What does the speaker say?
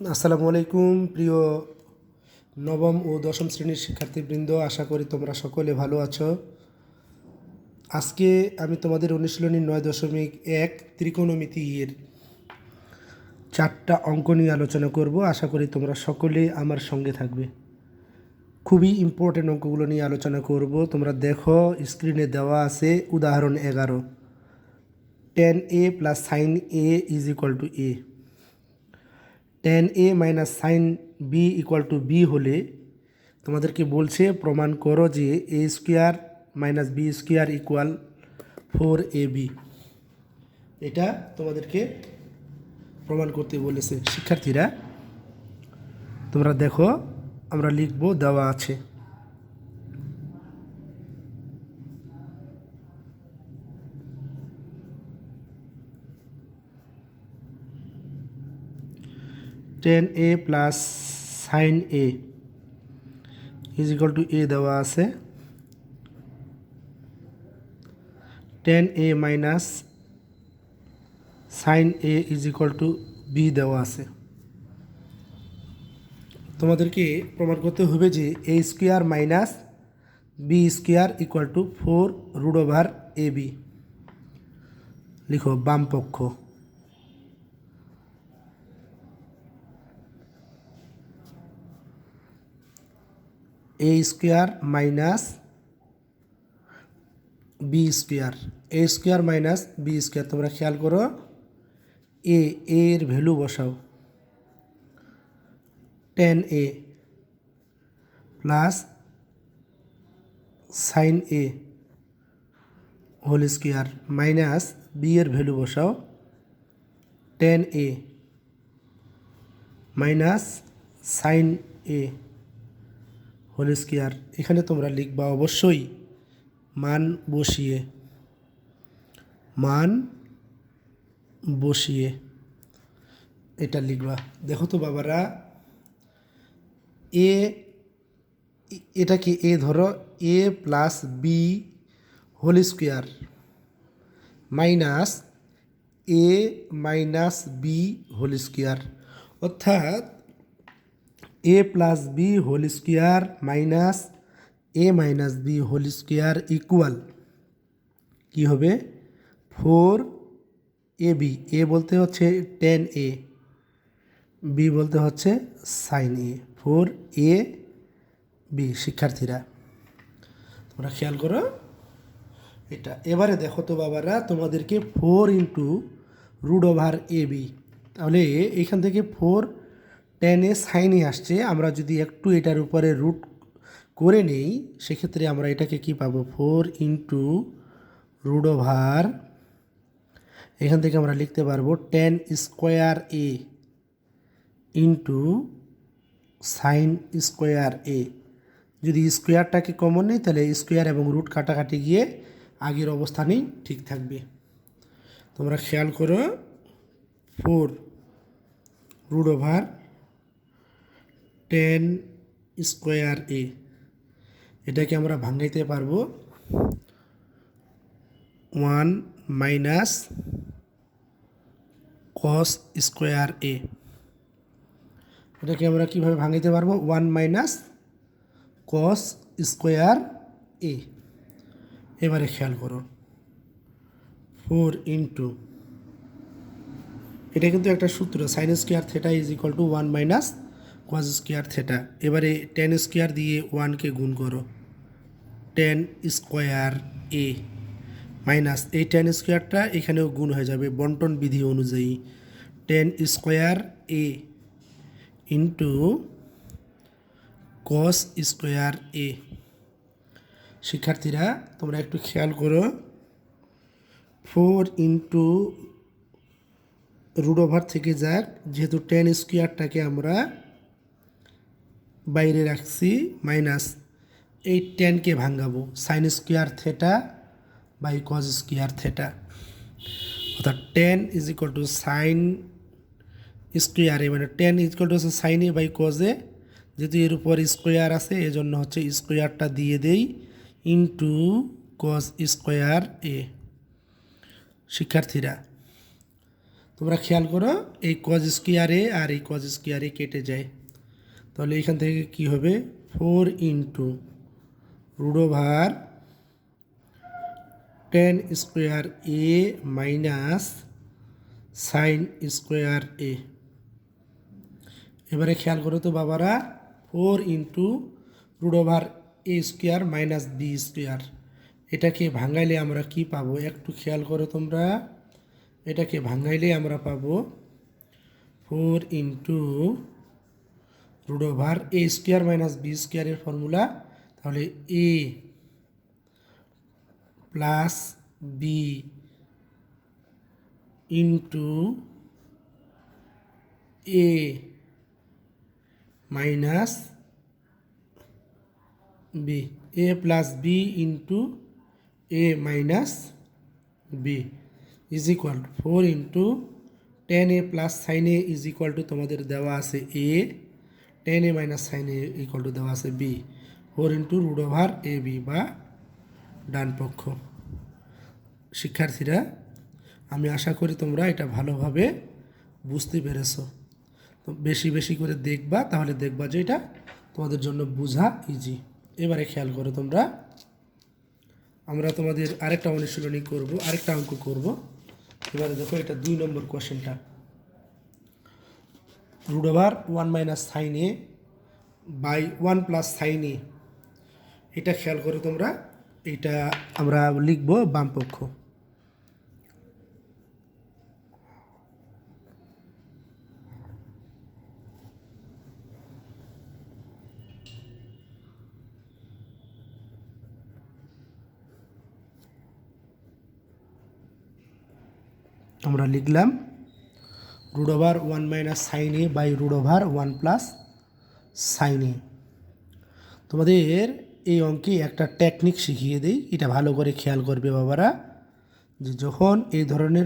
আসসালামু আলাইকুম প্রিয় নবম ও দশম শ্রেণির শিক্ষার্থীবৃন্দ, আশা করি তোমরা সকলে ভালো আছো। আজকে আমি তোমাদের অনুশীলনী নয় দশমিক এক ত্রিকোণমিতির চারটা অঙ্ক নিয়ে আলোচনা করব। আশা করি তোমরা সকলে আমার সঙ্গে থাকবে। খুবই ইম্পর্টেন্ট অঙ্কগুলো নিয়ে আলোচনা করব। তোমরা দেখো স্ক্রিনে দেওয়া আছে উদাহরণ এগারো। Tan A plus sine A is equal to A tan A minus sine B equal to B হলে তোমাদেরকে বলছে, প্রমাণ করো যে A square minus B square equal four A B এটা তোমাদেরকে প্রমাণ করতে বলেছে। শিক্ষার্থীরা, তোমরা দেখো, আমরা লিখব, দেওয়া আছে। Tan A plus sine A is equal to A দেওয়া আছে। Tan A minus sine A is equal to B দেওয়া আছে। তোমাদেরকে প্রমাণ করতে হবে যে A square minus B square equal to four root over A B লিখো বাম পক্ষ A square minus B square A square minus B square তোমরা খেয়াল করো এ এর ভ্যালু বসাও। Tan A plus sine A whole square minus B এর value বসাও। Tan A minus sine A whole square এখানে তোমরা লিখবা অবশ্যই মান বসিয়ে মান বসিয়ে এটা লিখবা। দেখো তো বাবারা, এ এটাকে এ ধরো? A plus B whole square minus A minus B whole square অর্থাৎ A plus B whole square minus A minus B whole square equal কী হবে? ফোর এ বি এ বলতে হচ্ছে টেন এ বি বলতে হচ্ছে sine A four A B শিক্ষার্থীরা। তোমরা খেয়াল করো। এটা। এবারে দেখো তো বাবারা, তোমাদেরকে four into root over A B তাহলে এখান থেকে ফোর টেনে সাইনে আসছে, আমরা যদি একটু এটার উপরে রুট করে নেই, সেক্ষেত্রে আমরা এটাকে কি পাবো? ফোর ইন্টু রুট ওভার এখান থেকে আমরা লিখতে পারব tan square A into sine square A যদি স্কোয়ারটাকে কমন নেই, তাহলে স্কোয়ার এবং রুট কাটাকাটি গিয়ে আগের অবস্থানেই ঠিক থাকবে। তোমরা খেয়াল করো four root over tan square A এটাকে আমরা ভাঙাইতে পারব one minus cos square A এটাকে আমরা কীভাবে ভাঙাইতে পারব? One minus cos square A এবারে খেয়াল করো। ফোর ইন্টু এটা কিন্তু একটা সূত্র sine square theta is equal to one minus cos square theta এবারে টেন স্কোয়ার দিয়ে ওয়ানকে গুণ করো। টেন স্কোয়ার এ মাইনাস এই টেন স্কোয়ারটা এখানেও গুণ হয়ে যাবে বন্টন বিধি অনুযায়ী। Tan square A into cos square A শিক্ষার্থীরা, তোমরা একটু খেয়াল করো। ফোর ইন্টু রুট ওভার থেকে যাক, যেহেতু টেন স্কোয়ারটাকে আমরা বাইরে রাখছি মাইনাস এই টেনকে ভাঙাবো sine square theta by cos square theta অর্থাৎ tan is equal to sine স্কোয়ারে মানে টেন ইজ ইকুয়াল টু হচ্ছে সাইনে বাই কজে যেহেতু এর উপর স্কোয়ার আছে, এজন্য হচ্ছে স্কোয়ারটা দিয়ে দেই ইন্টু কজ স্কোয়ার এ। শিক্ষার্থীরা, তোমরা খেয়াল করো, এই কজ স্কোয়ারে আর এই কজ স্কোয়ারে কেটে যায়। তাহলে এখান থেকে কি হবে? Four into root over tan square A minus sine square A এবারে খেয়াল করো তো বাবারা four into root over A square minus B square এটাকে ভাঙাইলে আমরা কি পাবো? একটু খেয়াল করো তোমরা। এটাকে ভাঙাইলে আমরা পাবো four into root over A square minus B স্কোয়ারের ফর্মুলা তাহলে A plus B into A minus B A plus B into A minus B is equal to four into tan A plus sine A is equal to তোমাদের দেওয়া আছে A tan A minus sine A to দেওয়া আছে B four into root over A B বা ডান পক্ষ শিক্ষার্থীরা, আমি আশা করি তোমরা এটা ভালোভাবে বুঝতে পেরেছ। তো বেশি বেশি করে দেখবা, তাহলে দেখবা যে এটা তোমাদের জন্য বোঝা ইজি এবারে খেয়াল করো তোমরা। আমরা তোমাদের আরেকটা অনুশীলনী করব, আরেকটা অঙ্ক করব। এবারে দেখো এটা দুই নম্বর কোশ্চেনটা। Root over one minus sine A by one plus sine A এটা খেয়াল করো তোমরা, এটা আমরা লিখব বাম পক্ষ। আমরা লিখলাম root over one minus sine A by root over one plus sine A তোমাদের এই অঙ্কে একটা টেকনিক শিখিয়ে দিই, এটা ভালো করে খেয়াল করবে বাবারা, যে যখন এই ধরনের